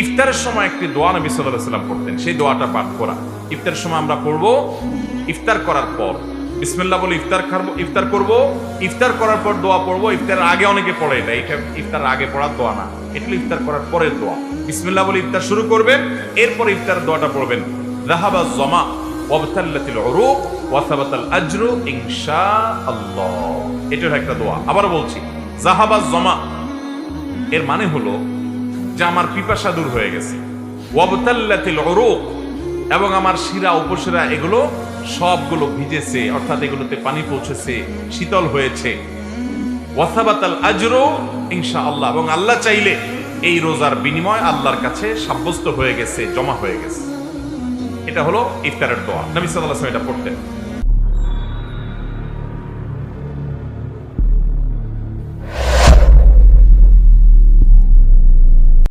ইফতারের সময় একটি দোয়া নবী সাল্লাহ সাল্লাম পড়তেন। সেই দোয়াটা পাঠ করা ইফতারের সময় আমরা পড়ব, ইফতার করার পর। বিসমিল্লাহ বলে ইফতার খাব, ইফতার করব। ইফতার করার পর দোয়া পড়ব, ইফতারের আগে অনেকে পড়ে এটা। এটা ইফতার আগে পড়ার দোয়া না। এটা ইফতার করার পরের দোয়া। বিসমিল্লাহ বলে ইফতার শুরু করবেন, এরপর ইফতার দোয়াটা পড়বেন। রাহাবা জমা, ওয়াবতাল্লাতিল উরুক ওয়া সাবাতাল আজরু, ইনশাআল্লাহ। এটা হলো একটা দোয়া। আবার বলছি জাহাবা জমা, এর মানে হলো যে আমার পিপাসা দূর হয়ে গেছে। এবং আমার শিরা, উপশিরা, এগুলো সবগুলো ভিজেছে, অর্থাৎ এগুলোতে পানি পৌঁছেছে, শীতল হয়েছে। ইনশাআল্লাহ। এবং আল্লাহ চাইলে এই রোজার বিনিময় আল্লাহর কাছে সাব্যস্ত হয়ে গেছে, জমা হয়ে গেছে। এটা হলো ইফতারের দোয়া। নবী ওয়াসাল্লাম এটা পড়তেন।